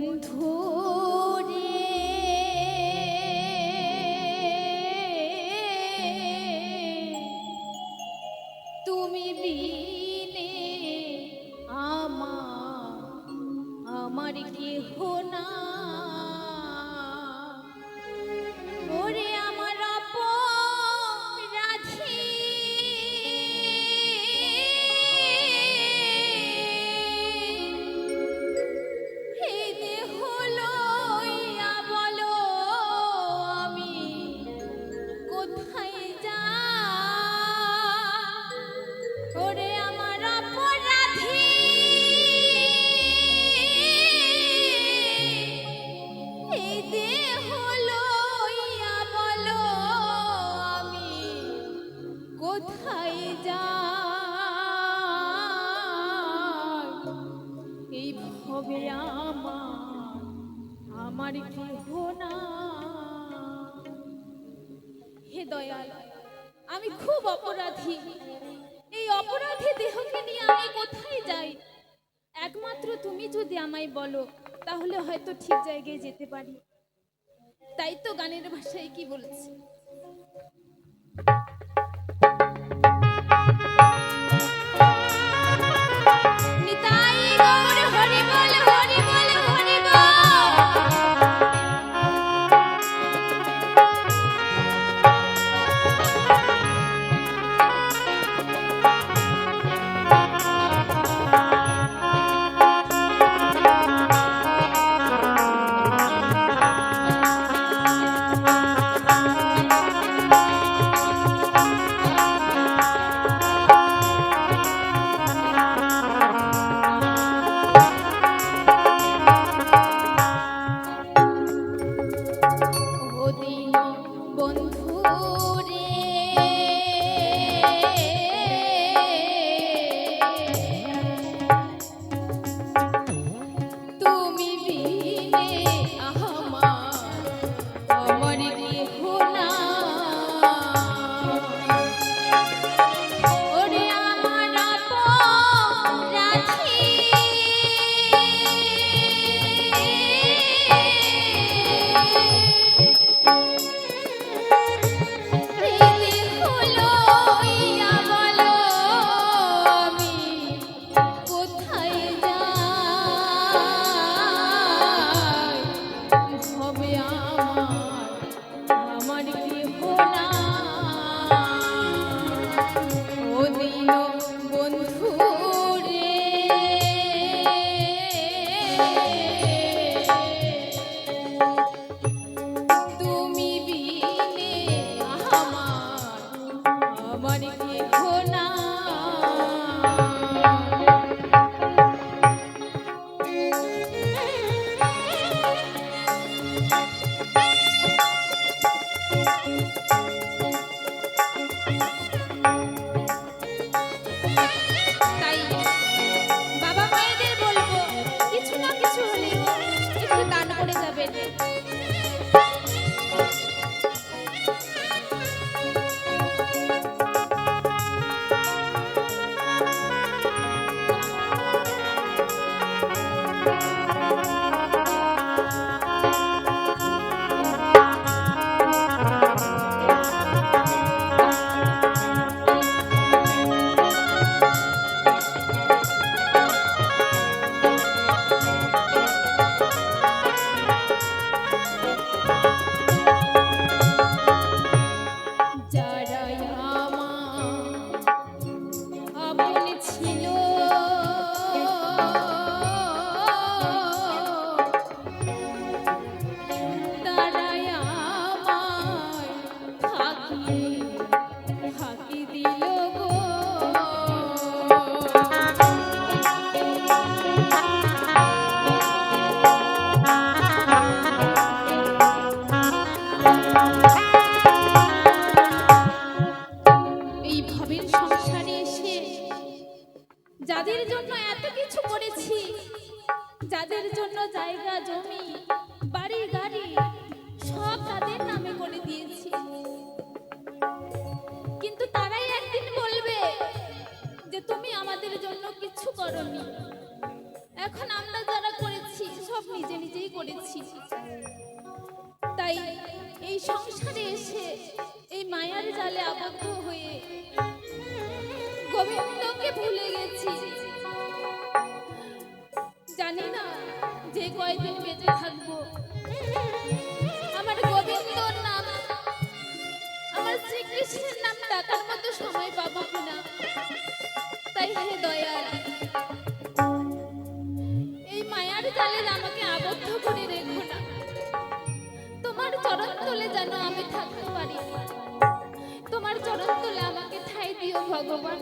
นทุก অপরাধী। এই অপরাধী দেহকে নিয়ে আমি কোথায় যাই? একমাত্র তুমি যদি আমায় বলো, তাহলে হয়তো ঠিক জায়গায় যেতে পারি। তাই তো গানের ভাষায় কি বলছি? যে কয়দিন বেঁচে থাকব? আমার গোবিন্দর নাম, আমার শ্রীকৃষ্ণের নাম ডাকার মতো সময় পাবো কিনা? তাই হে দয়া এই মায়ার জালে আমাকে আবদ্ধ করে রেখো না। তোমার চরণ তোলে যেন আমি থাকতে পারি। তোমার চরণ তোলে আমাকে ঠাই দিও ভগবান।